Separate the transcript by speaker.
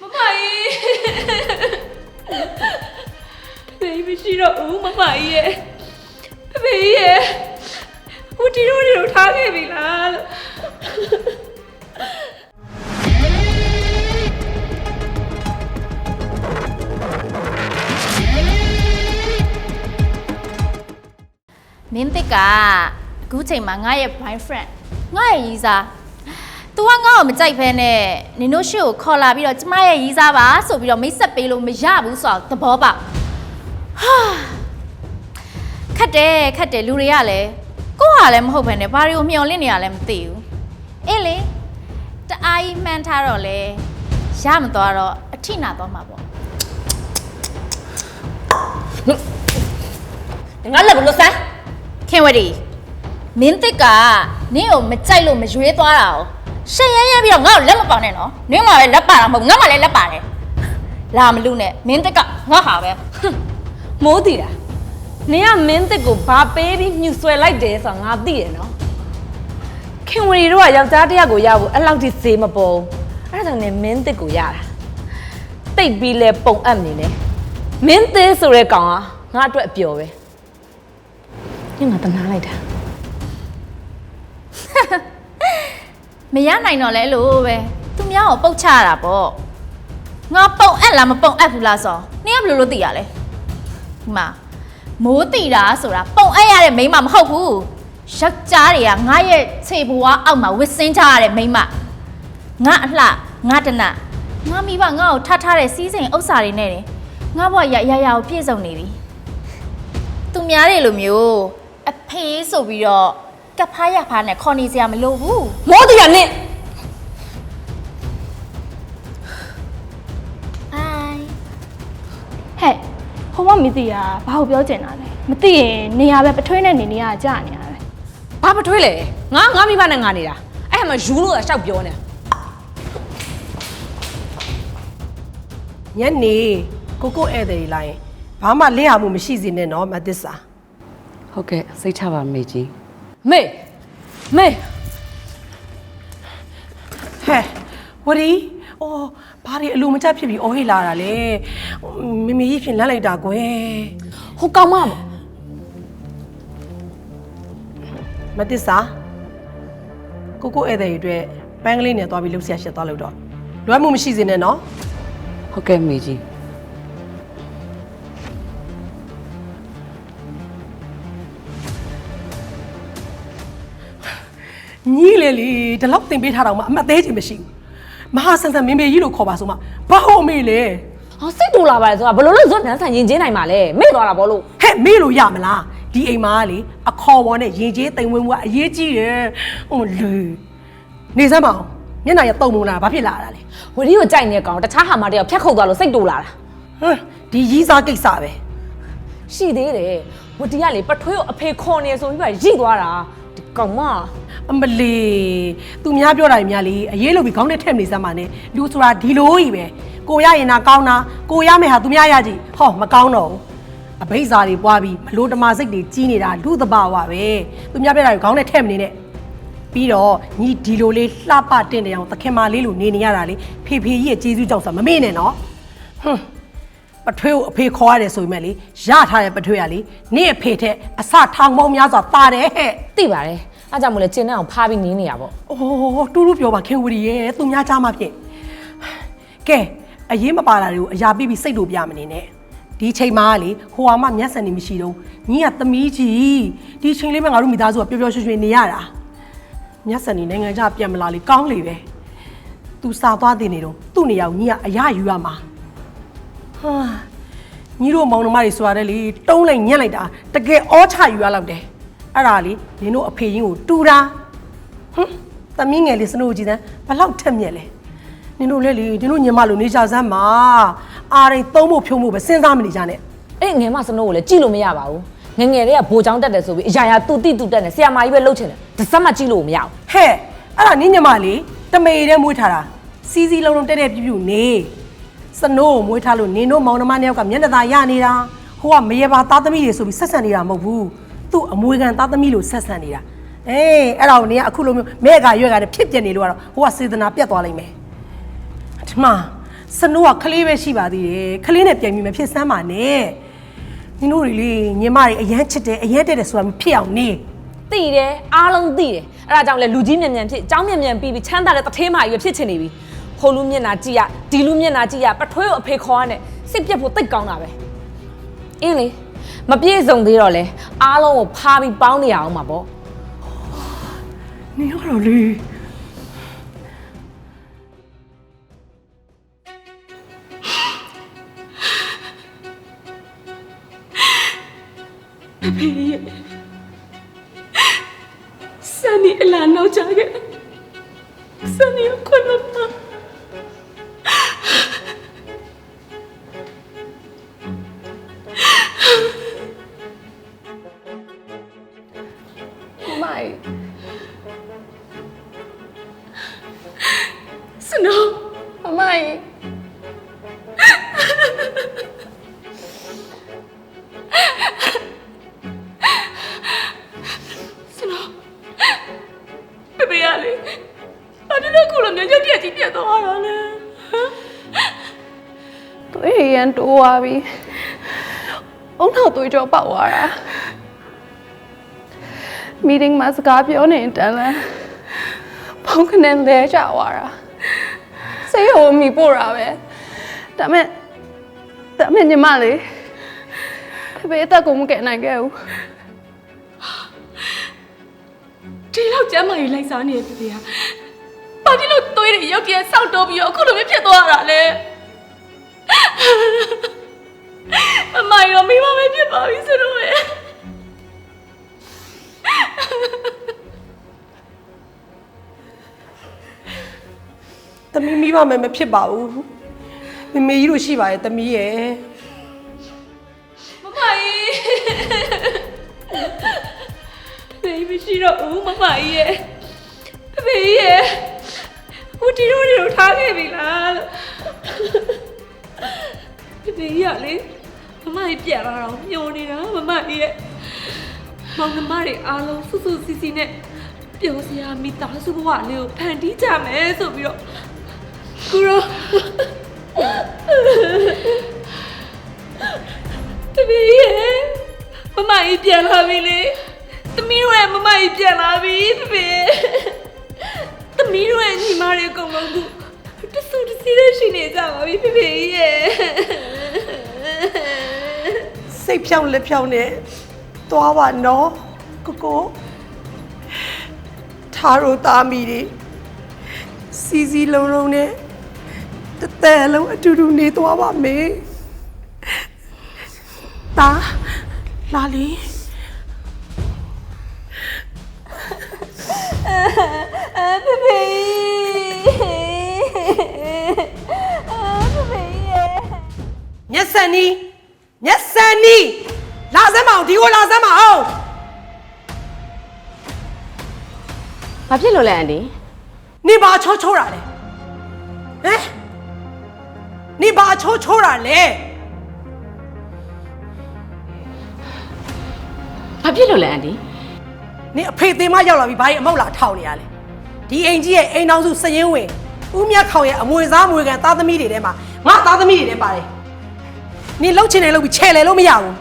Speaker 1: မမကြီးဖေးမရှိတော့ဘူးမမကြီးရဲ့ဖေးရဲ့ဟိုဒီလိုဒီလိုထားခဲ့ပြီလားလို့
Speaker 2: မင်းတစ်ကအခုချိန်မှာငါရဲ့ boyfriend ငါရဲ့ရီးစား तू ကငါ့ကိုမကြိုက်ဖဲနဲ့နင်တို့ရှေ့ကိုခေါ်လာပြီးတော့ကျမရဲ့ရီးစားပါဆိုပြီးတော့မိတ်ဆက်ပေးလို့မရဘူးဆိုတော့သဘောပေါက်ဟာခက်တယ်ခက်တယ်လူတွေကလည်းကိုယ့်ဟာလည်းမဟုတ်ဖ ೇನೆ ဘာတွေကိုမျှော်လင့်နေရလဲမသိဘူးအေးလေတအားကြီးမှန်းထားတော့လေရမသွားတော့အထိနာသွားမှာပေါ့
Speaker 3: ငါလက်ဘလို့စမ်း
Speaker 2: ခင်ဝတီမင်းတစ်ကနင့်ကိုမကြိုက်လို့မရွေးသွားတာ哦 ရှက်ရရပြီးတော့ငါ့ကိုလက်မပေါနဲ့နော်နင်းမှလည်းလက်ပါတာမဟုတ်ငါမှလည်းလက်ပါတယ်လာမလူနဲ့မင်းတစ်ကငါဟာပဲ
Speaker 3: မိုးတည်တာနင်ကမင်းတစ်ကိုဘာပေးပြီးညှူဆွဲလိုက်တယ်ဆိုတာငါသိတယ်နော်ခင်ဝရီတို့ကယောက်ျားတစ်ယောက်ကိုရဖို့အဲ့လောက်ထိစေးမပေါ်ဘူးအဲ့ဒါကြောင့်နင်မင်းတစ်ကိုရတာတိတ်ပြီးလဲပုံအပ်နေတယ်မင်းတစ်ဆိုတဲ့ကောင်ကငါအတွက်အပျော်ပဲညငါတနာလိုက်တာ
Speaker 2: မရနိုင်တော့လဲအဲ့လို့ပဲသူများကိုပုတ်ချရတာပေါ့ငါပုံအပ်လားမပုံအပ်ဘူးလားဆိုနင်းကဘယ်လိုလုပ်သိရလဲဒီမှာမိုးတီတာဆိုတာပုံအပ်ရတဲ့မိန်းမမဟုတ်ဘူးယောက်ျားတွေကငါရဲ့ခြေဘွားအောက်မှာဝစ်စင်းချရတဲ့မိန်းမငါအလှငါတနငါမိဘငါ့ကိုထားထားတဲ့စီးစိမ်ဥစ္စာတွေနဲ့တယ်ငါဘဝရရရကိုပြည့်စုံနေပြီသူများတွေလိုမျိုးအဖေးဆိုပြီးတော့ ကပ်ဖားရဖားနဲ့ခေါ်နေစရာမလိုဘူး
Speaker 3: မိုးတည်တာနင်
Speaker 2: အိုင်
Speaker 4: ဟဲ့ဟိုမမသိတာဘာကိုပြောချင်တာလဲမသိရင်နေရာပဲပထွေးနဲ့နေနေရကြာနေရတယ်
Speaker 3: ဘာမထွေးလဲငါငါမိဘနဲ့ငါနေတာအဲ့မှာယူလို့ကရှောက်ပြောနေ
Speaker 5: ညနေကိုကိုဧည့်သည်လာရင်ဘာမှလင့်ရမှုမရှိစေနဲ့နော်မသစ္စာ
Speaker 6: ဟုတ်ကဲ့စိတ်ချပါမေကြီး
Speaker 3: မေမေ
Speaker 5: ဟဲ့ဝရီအော်ဘာတွေအလိုမကျဖြစ်ပြီးအော်ဟေးလာတာလေမမေကြီးဖြင့်လန့်လိုက်တာကွယ်
Speaker 3: ဟိုကောင်မပေါ့
Speaker 5: မသစ္စာကိုကိုဧည့်သည်တွေအတွက်ပန်းကလေးနဲ့သွားပြီးလှုပ်ရှားရှက်သွားလို့တော့လွယ်မှုမရှိစေနဲ့နော်
Speaker 6: ဟုတ်ကဲ့မေကြီး
Speaker 5: ညီးလေလေဒီလောက်တင်ပေးထားတော့မှအမတ်သေးချင်မရှိဘူးမဟာဆန်ဆန်မင်းမေကြီးလို့ခေါ်ပါဆိုမှဘာဟုတ်အမေလဲ
Speaker 3: ဟာစိတ်တူလာပါလေဆိုတာဘယ်လိုလဲဇွတ်နန်းဆန်ရင်ချင်းနိုင်မှာလဲမေ့သွားတာဘောလို့
Speaker 5: ဟဲ့မေလို့ရမလားဒီအိမ်မှာကလေအခေါ်ပေါ်နဲ့ရင်ကျေးတိမ်ဝင်းမှုကအရေးကြီးတယ်ဟိုလေနေစမ်းမအောင်မျက်နှာရတုံမုံလာဘာဖြစ်လာတာလဲ
Speaker 3: ဝရီကိုကြိုက်နေတဲ့ကောင်တခြားဟာမတယောက်ဖြတ်ခုတ်သွားလို့စိတ်တူလာတာ
Speaker 5: ဟမ်ဒီရီးစားကိစ္စပဲ
Speaker 3: ရှိသေးတယ်ဝတီကလေပထွေးကိုအဖေခေါ်နေဆိုပြီးပါရိသွားတာဒီကောင်မ
Speaker 5: အမလီသူများပြောတာတွေများလေအရေးလို့ပြီးခေါင်းနဲ့ထည့်မနေစမ်းပါနဲ့လူဆိုတာဒီလိုကြီးပဲကိုရရင်နာကောင်းတာကိုရမယ်ဟာသူများရကြည့်ဟောမကောင်းတော့ဘူးအဘိဇာတွေပွားပြီးမလို့တမာစိတ်တွေကြီးနေတာလူသဘာဝပဲသူများပြောတာတွေခေါင်းနဲ့ထည့်မနေနဲ့ပြီးတော့ညီဒီလိုလေးလှပတင့်တယ်အောင်သခင်မလေးလိုနေနေရတာလေဖေဖေကြီးရဲ့ကျေးဇူးကြောင့်ဆိုမမေ့နဲ့နော်ဟွန်းပထွေးကိုအဖေခေါ်ရတယ်ဆိုပေမဲ့လေရထားတဲ့ပထွေးကလေနေ့အဖေထက်အစထောင်ပေါင်းများစွာတာတယ်ဟဲ့
Speaker 3: သိပါတယ် အားကြောင့်မလဲကျင်းတဲ့အောင်ဖားပြီးနင်းနေရပေါ့။
Speaker 5: အိုးတူတူပြောပါခင်ဝရီရဲ့သူများကြားမှဖြင့်။ကဲအရေးမပါတာတွေကိုအရာပြီးပြီးစိတ်လို့ပြမနေနဲ့။ဒီချိန်မှာလေဟိုဟာမှမျက်စံနေမရှိတော့ညီကသမီးကြီးဒီချိန်လေးမှငါတို့မိသားစုကပျော်ပျော်ရွှင်ရွှင်နေရတာ။မျက်စံနေနိုင်ငံခြားပြန်မလာလေကောင်းလေပဲ။ तू စာသွားတင်နေတော့သူ့နေရာကိုညီကအရာယူရမှာ။ဟာညီတို့မောင်နှမတွေဆိုရတယ်လေတုံးလိုက်ညက်လိုက်တာတကယ်အောချယူရလောက်တယ်။ အဲ့ဒါလေနင်တို့အဖေရင်းကိုတူတာဟမ်သမီးငယ်လေးစနိုးကြည့်တဲ့ဘလောက်ထက်မြက်လဲနင်တို့လဲလေနင်တို့ညီမလိုနေကြစမ်းပါအားရိတ်သုံးဖို့ဖြုံးဖို့ပဲစဉ်းစားမနေကြနဲ့
Speaker 3: အဲ့ငယ်မစနိုးကိုလည်းကြည့်လို့မရပါဘူးငယ်ငယ်တွေကဘိုးချောင်းတက်တယ်ဆိုပြီးအရာရာတူတိတူတက်နေဆရာမကြီးပဲလှုပ်ချင်တယ်တစ်စက်မှကြည့်လို့မရဘူး
Speaker 5: ဟဲ့အဲ့ဒါနင်းညီမလေးတမေတဲ့မွေးထားတာစီစီလုံးလုံးတက်တက်ပြူးပြူးနေစနိုးကိုမွေးထားလို့နင်တို့မောင်နှမနှစ်ယောက်ကမျက်နှာသာရနေတာဟိုကမရေပါသားသမီးတွေဆိုပြီးဆက်ဆံနေတာမဟုတ်ဘူး သူ့အမွေခံသားသမီးလို့ဆက်ဆံနေတာအေးအဲ့ဒါကိုနင်ကအခုလိုမျိုးမဲ့ကရွက်ကတည်းဖြစ်ပြနေလို့ကတော့ဟိုကစေတနာပြတ်သွားလိမ့်မယ် ဒီမှာစ စနိုးကခလေးပဲရှိပါသေးတယ်ခလေးနဲ့ပြန်ပြီးမဖြစ်စမ်းပါနဲ့နင်တို့တွေလေညီမတွေအရန်ချစ်တယ်အရန်တက်တယ်ဆိုတာမဖြစ်အောင်နေ
Speaker 3: သိတယ်အားလုံးသိတယ်အဲ့ဒါကြောင့်လေလူကြီးမြန်မြန်ဖြစ်အเจ้าမြန်မြန်ပြီးပြီးချမ်းသာတဲ့တထေးမကြီးပဲဖြစ်ချင်နေပြီဟိုလူမျက်နှာကြည့်ရဒီလူမျက်နှာကြည့်ရပထွေးကိုအဖေခေါ်ရနဲ့စိတ်ပြက်ဖို့တိတ်ကောင်းတာပဲအင်းလေမပြည့်စုံသေးတော့လေ အားလုံးကိုဖားပြီးပေါင်းနေရအောင်ပါပေါ့
Speaker 5: နင်ကတော့လေ
Speaker 1: ဆန်နီအလာနောက်ကြခဲ့ဆန်နီကိုခွင့်လို့ပါ စနိုး
Speaker 4: မမိုင်
Speaker 1: စနိုးဘယ်ဘရလဲဘာလို့လဲခုလိုမျိုးရုပ်တရက်ကြီးပြတ်သွားတာလဲဟမ်
Speaker 4: တွေးရန်တိုးသွားပြီအုံနောက်တွေးကြောပေါက်သွားတာမီတင်းမှာစကားပြောနေတန်လန်းဖုန်းကနေလဲကြသွားတာ စိတ်ဟိုမိပို့တာပဲဒါမဲ့ဒါမဲ့ညီမလေးဖေဖေအသက်ကိုမကယ်နိုင်ခဲ့ဘူး
Speaker 1: ဒီလောက်ကျမ်းမာရေးလိုက်စားနေပြီဗျာဘာဖြစ်လို့သွေးတွေရုပ်တရက်စောက်တိုးပြီးတော့အခုလိုမျိုးဖြစ်သွားတာလဲ
Speaker 5: မီးမိဘမယ်မဖြစ်ပါဘူးမမေကြီးတို့ရှိပါရဲ့သမီးရဲ့
Speaker 1: မမကြီးဘေဘီရှိတော့ဦးမမကြီးရဲ့ဘေးရဲ့ဦးတီတို့တွေထားခဲ့ပြီလားလို့ဘေးရလေမမကြီးပြန်လာတော့ညှိုနေတာမမကြီးရဲ့မောင်နှမတွေအားလုံးစုစုစီစီနဲ့ပျော်စရာမိသားစုဘဝလေးကိုဖန်တီးကြမယ်ဆိုပြီးတော့ ကူရောတပည့်ရဲ့မမကြီးပြန်လာပြီလေသမီးတို့ရဲ့မမကြီးပြန်လာပြီတပည့်သမီးတို့ရဲ့ညီမတွေအကုန်လုံးကတဆူတစီရရှိနေကြပါပြီဖေဖေကြီးရဲ့
Speaker 5: စိတ်ဖြောင်းလက်ဖြောင်းနဲ့သွားပါနော်ကိုကိုထားလို့သားမိတွေစီစီလုံးလုံးနဲ့ တစ်သက်လုံးအတူတူနေသွားပါမယ်တာလာလီ
Speaker 1: ဖေဖေဖေဖေရဲ့
Speaker 5: မျက်စံနီးမျက်စံနီးလာစမ်းမအောင်ဒီကိုလာစမ်းမအောင်
Speaker 6: ဘာဖြစ်လို့လဲအန်ဒီ
Speaker 5: နေပါချိုးချိုးတာလေဟမ် နေပါချိုးချိုးတာလေ
Speaker 6: ဘာဖြစ်လို့လဲအန်ဒီ
Speaker 5: နေအဖေသေးမရောက်လာပြီဘာကြီးအမောက်လာထောင်နေရလဲဒီအိမ်ကြီးရဲ့အိမ်တော်စုစရင်ဝင်ဦးမြတ်ခေါင်ရဲ့အမွေစားအမွေကန်သားသမီးတွေထဲမှာငါသားသမီးတွေထဲပါတယ်နေလှုပ်ချင်တယ်လှုပ်ပြီးချဲလေလို့မရဘူး